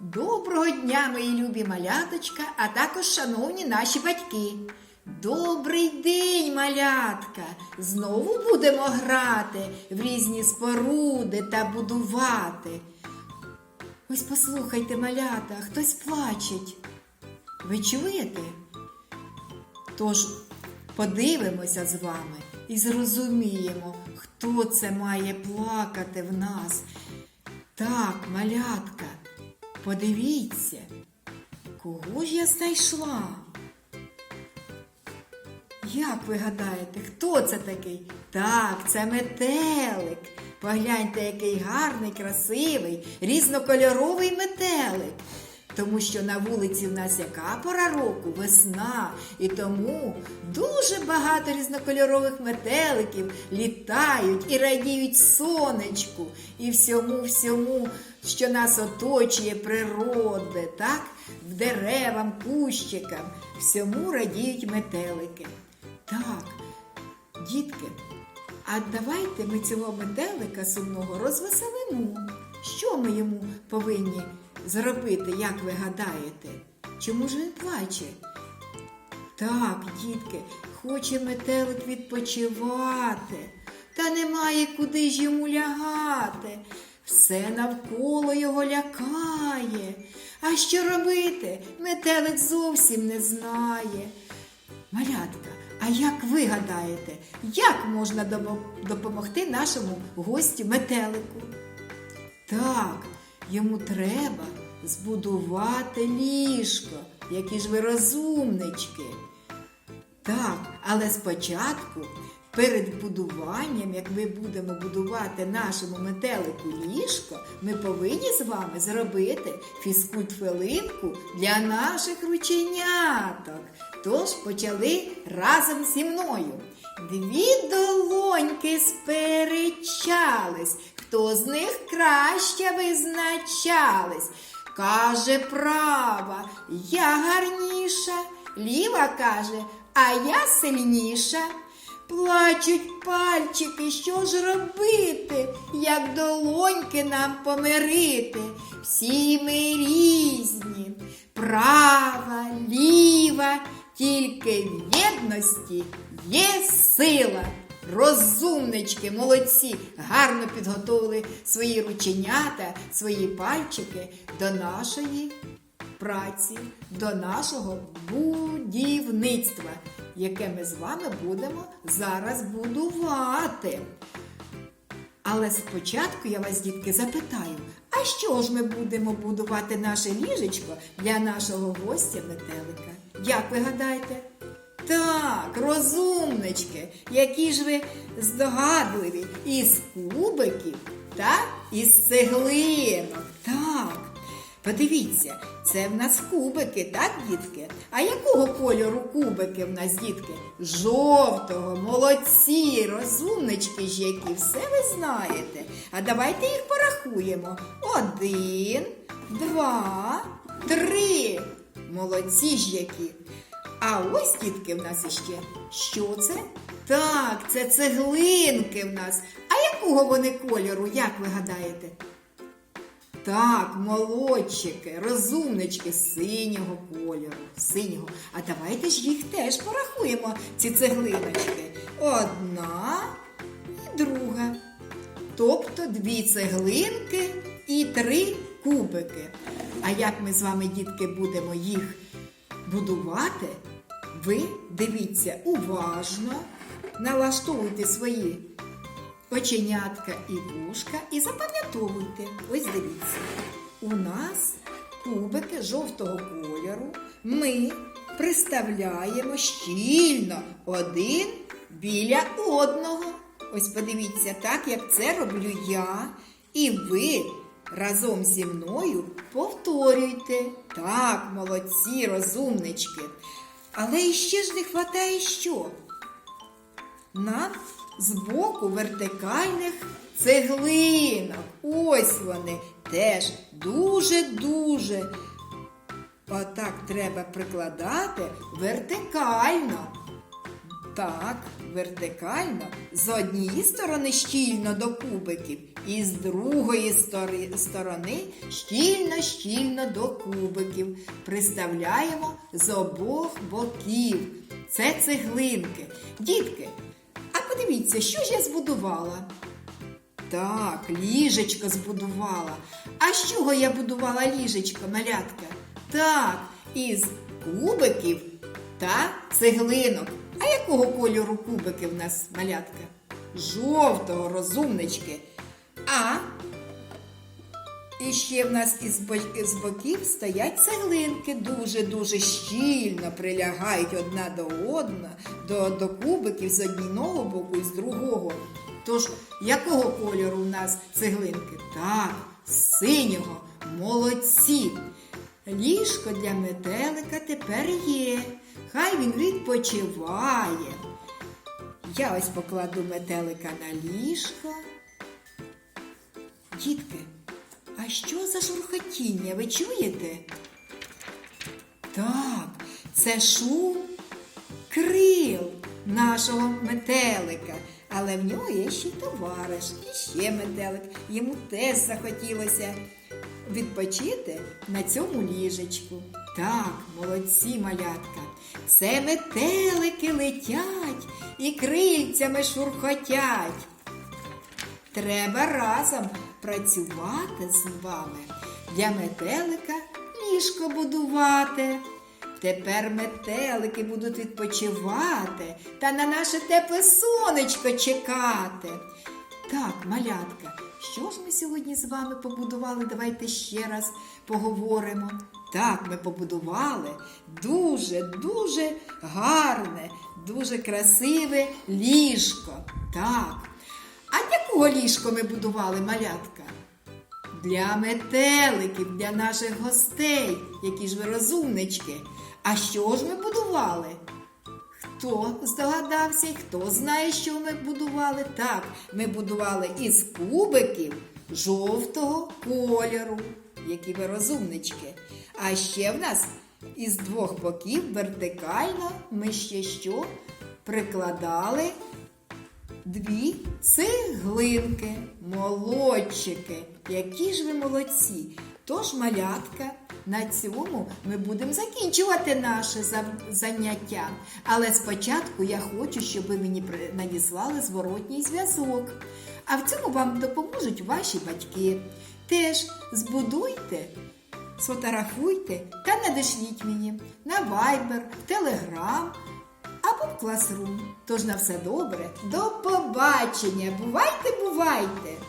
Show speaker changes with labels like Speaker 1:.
Speaker 1: Доброго дня, мої любі маляточка, а також шановні наші батьки. Добрий день, малятка! Знову будемо грати в різні споруди та будувати. Ось послухайте, малята, хтось плачеть. Ви чуєте? Тож подивимося з вами і зрозуміємо, хто це має плакати в нас. Так, малятка, подивіться, кого ж я знайшла? Як ви гадаєте, хто це такий? Так, це метелик. Погляньте, який гарний, красивий, різнокольоровий метелик. Тому що на вулиці в нас яка пора року? Весна. І тому дуже багато різнокольорових метеликів літають і радіють сонечку і всьому, всьому, що нас оточує природи, так? Деревам, кущикам, всьому радіють метелики. Так, дітки, а давайте ми цього метелика сумного розвеселимо. Що ми йому повинні зробити, як ви гадаєте? Чому ж він плаче? Так, дітки, хоче метелик відпочивати, та немає куди ж йому лягати. Все навколо його лякає. А що робити? Метелик зовсім не знає. Малятка, а як ви гадаєте, як можна допомогти нашому гостю метелику? Так, йому треба збудувати ліжко, які ж ви розумнички. Так, але спочатку, перед будуванням, як ми будемо будувати нашому метелику ліжко, ми повинні з вами зробити фізкульт-хвилинку для наших рученяток. Тож почали разом зі мною. Дві долоньки сперечались, хто з них краще визначались. Каже права, я гарніша, ліва каже, а я сильніша. Плачуть пальчики, що ж робити, як долоньки нам помирити. Всі ми різні, права, ліва, тільки в єдності є сила. Розумнички, молодці, гарно підготовили свої рученята, свої пальчики до нашої праці, до нашого будівництва, яке ми з вами будемо зараз будувати. Але спочатку я вас, дітки, запитаю, а що ж ми будемо будувати наше ліжечко для нашого гостя метелика? Як ви гадаєте? Так, розумнички, які ж ви здогадливі із кубиків та із цеглинок. Так. Подивіться, це в нас кубики, так, дітки? А якого кольору кубики в нас, дітки? Жовтого, молодці, розумнички ж які, все ви знаєте. А давайте їх порахуємо. Один, два, три. Молодці ж які. А ось, дітки, в нас іще. Що це? Так, це цеглинки в нас. А якого вони кольору, як ви гадаєте? Так, молодчики, розумнички синього кольору, синього. А давайте ж їх теж порахуємо, ці цеглиночки. Одна і друга. Тобто дві цеглинки і три кубики. А як ми з вами, дітки, будемо їх будувати, ви дивіться уважно, налаштовуйте свої оченятка і вушка і запам'ятовуйте. Ось дивіться. У нас кубики жовтого кольору ми приставляємо щільно один біля одного. Ось подивіться, так як це роблю я. І ви разом зі мною повторюйте. Так, молодці, розумнички. Але іще ж не вистачає що? Нам збоку вертикальних цеглинок. Ось вони теж дуже-дуже. Отак треба прикладати вертикально. Так, вертикально з однієї сторони щільно до кубиків, і з другої сторони щільно-щільно до кубиків. Приставляємо з обох боків. Це цеглинки. Дітки, а подивіться, що ж я збудувала? Так, ліжечко збудувала. А з чого я будувала ліжечко, малятка? Так, із кубиків та цеглинок. Якого кольору кубики в нас, малятка? Жовтого, розумнички. А і ще в нас із, боків стоять цеглинки, дуже-дуже щільно прилягають одна до одної, до, до кубиків з одного боку і з другого. Тож, якого кольору у нас цеглинки? Так, синього, молодці. Ліжко для метелика тепер є. Хай він відпочиває. Я ось покладу метелика на ліжко. Дітки, а що за шурхотіння? Ви чуєте? Так, це шум крил нашого метелика. Але в нього є ще товариш, і ще метелик. Йому теж захотілося відпочити на цьому ліжечку. Так, молодці малятка. Це метелики летять і крильцями шурхотять. Треба разом працювати з вами. Для метелика ліжко будувати. Тепер метелики будуть відпочивати та на наше тепле сонечко чекати. Так, малятка, що ж ми сьогодні з вами побудували? Давайте ще раз поговоримо. Так, ми побудували дуже, дуже гарне, дуже красиве ліжко. Так. А якого ліжко ми будували, малятка? Для метеликів, для наших гостей, які ж ви розумнички. А що ж ми будували? Хто здогадався і хто знає, що ми будували? Так, ми будували із кубиків жовтого кольору, які ви розумнички. А ще в нас із двох боків вертикально ми ще що прикладали дві цеглинки, молодчики. Які ж ви молодці! Тож, малятка, на цьому ми будемо закінчувати наше заняття. Але спочатку я хочу, щоб ви мені надіслали зворотній зв'язок. А в цьому вам допоможуть ваші батьки. Теж збудуйте, сфотографуйте та надішліть мені на Viber, Telegram або в Classroom. Тож на все добре, до побачення! Бувайте, бувайте!